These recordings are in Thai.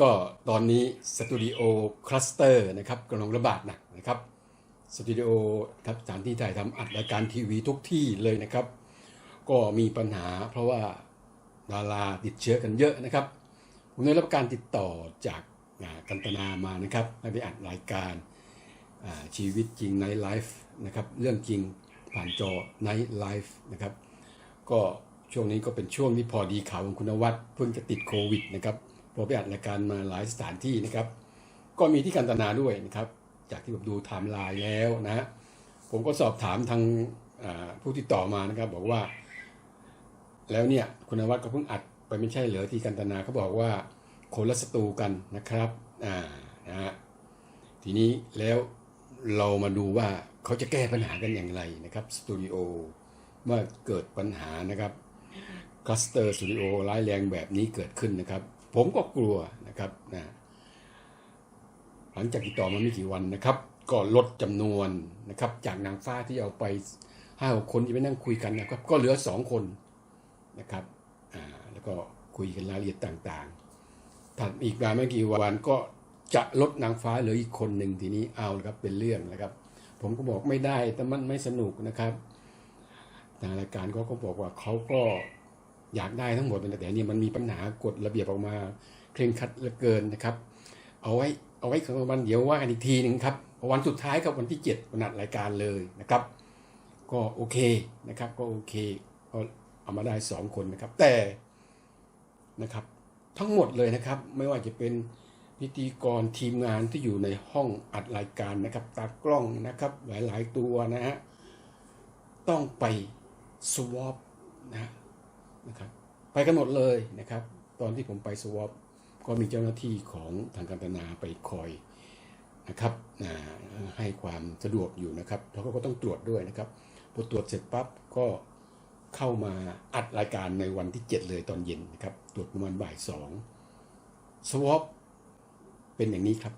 ก็ตอนนี้สตูดิโอคลัสเตอร์นะครับกำลังระบาดหนักนะครับสตูดิโอครับสถานที่ถ่ายทำอัดรายการทีวีทุกที่เลยนะครับ ก็มีปัญหาเพราะว่าดาราติดเชื้อกันเยอะนะครับ ผมได้รับการติดต่อจากกันตนามานะครับให้ไปอัดรายการชีวิตจริงในไลฟ์นะครับเรื่องจริงผ่านจอในไลฟ์นะครับก็ช่วงนี้ก็เป็นช่วงที่พอดีข่าวของคุณวัดเพิ่งจะติดโควิดนะครับ พอไปอัดรายการมาหลายสถานที่นะครับ ก็มีที่กันตนาด้วยนะครับ จากที่ผมดูไทม์ไลน์แล้วนะ ผมก็สอบถามทางผู้ติดต่อมานะครับ บอกว่า แล้วเนี่ยคุณวัดก็เพิ่งอัดไปไม่ใช่เหรอที่กันตนาเขาบอกว่าคนละสตูกันนะครับอ่านะฮะทีนี้แล้วเรามาดูว่าเขาจะแก้ปัญหากันอย่างไรนะครับสตูดิโอเมื่อเกิดปัญหานะครับคลัสเตอร์สตูดิโอร้ายแรงแบบนี้เกิดขึ้นนะครับ ผมก็กลัวนะครับนะหลังจากติดต่อมาไม่กี่วันนะครับ ก็ลดจำนวนนะครับ จากนางฟ้าที่เอาไปห้าคนที่ไปนั่งคุยกันนะครับ ก็เหลือสองคนนะครับอ่าแล้วก็คุยกันรายละเอียดต่างๆถัดอีกมาไม่กี่วันก็จะลดนางฟ้าเหลืออีกคนหนึ่งทีนี้เอาละครับเป็นเรื่องนะครับ ผมก็บอกไม่ได้แต่มันไม่สนุกนะครับทางรายการเขาก็บอกว่าเขาก็ อยากได้ทั้งหมดแต่เนี่ยมันมีปัญหากฎระเบียบออกมาเคร่งครัดเหลือเกินนะครับ เอาไว้เอาไว้ของวันเดี๋ยวว่ากันอีกทีหนึ่งครับวันสุดท้ายกับวันที่7วันนัดรายการเลยนะครับ ก็โอเคนะครับ ก็โอเคก็เอามาได้สองคนนะครับ แต่นะครับ ทั้งหมดเลยนะครับ ไม่ว่าจะเป็นพิธีกรทีมงานที่อยู่ในห้องอัดรายการนะครับ ตากล้องนะครับ หลาย ๆ ตัวนะฮะต้องไปสวอปนะ นะครับไปกันหมดเลยนะครับ ตอนที่ผมไปสวอปก็มีเจ้าหน้าที่ของทางการตนาไปคอยนะครับให้ความสะดวกอยู่นะครับแล้วก็ต้องตรวจด้วยนะครับพอตรวจเสร็จปั๊บก็เข้ามาอัดรายการในวันที่ 7 เลยตอนเย็นนะครับ ตรวจประมาณบ่ายสองสวอปเป็นอย่างนี้ครับ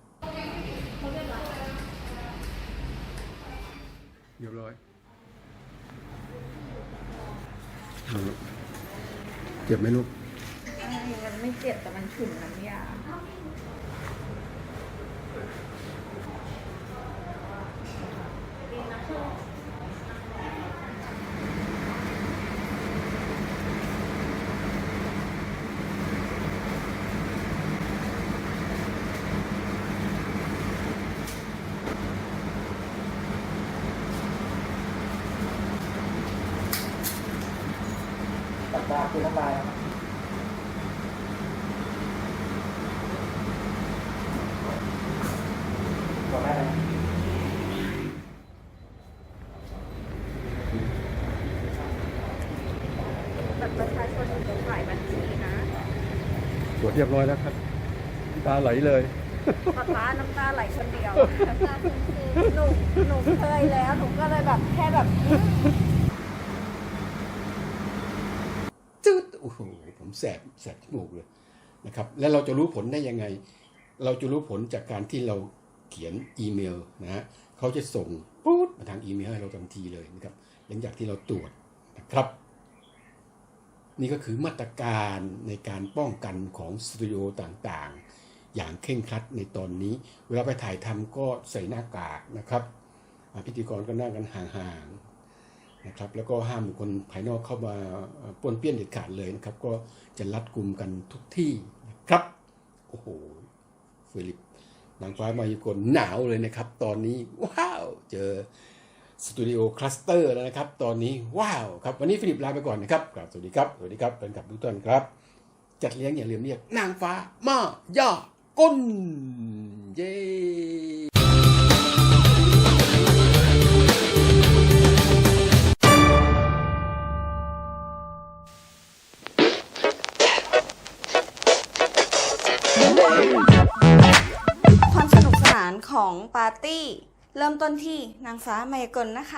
เรียบร้อย เจ็บไหมลูก มันไม่เจ็บแต่มันฉุนน้ำยา ตัดตาคือน้ำลายนะครับบอกได้เลยบัตรประชาชนอยู่ตรงฝ่ายบัญชีนะตรวจเรียบร้อยแล้วครับน้ำตาไหลเลยป๊าป๊าน้ำตาไหลคนเดียวหนูหนูเคยแล้ว หนูก็เลยแบบแค่แบบอื้อ จืด โอ้โหผมแสบแสบจมูกเลยนะครับ แล้วเราจะรู้ผลได้ยังไง เราจะรู้ผลจากการที่เราเขียนอีเมลนะฮะเขาจะส่งปุ๊บมาทางอีเมลให้เราทันทีเลยนะครับ หลังจากที่เราตรวจนะครับ นี่ก็คือมาตรการในการป้องกันของสตูดิโอต่างๆ อย่างเคร่งครัดในตอนนี้ เวลาไปถ่ายทำก็ใส่หน้ากากนะครับอ่าพิธีกรก็นั่งกันห่างๆ นะครับแล้วก็ห้ามคคลภายนอกเข้ามาป้วนเปี้ยนเด็ดขาดเลยนะครับ ก็จะรัดกลุ่มกันทุกที่นะครับโอ้โหฟิลิปนางฟ้ามายากลหนาวเลยนะครับ ตอนนี้ว้าวเจอสตูดิโอคลัสเตอร์แล้วนะครับ ตอนนี้ว้าวครับวันนี้ฟิลิปลาไปก่อนนะครับกราบสวัสดีครับสวัสดีครับเป็นกับทุกท่านครับ จัดเลี้ยงอย่าลืมเรียกนางฟ้ามาย่าก้นเย้ ความสนุกสนานของปาร์ตี้ เริ่มต้นที่นางฟ้ามายากลนะคะ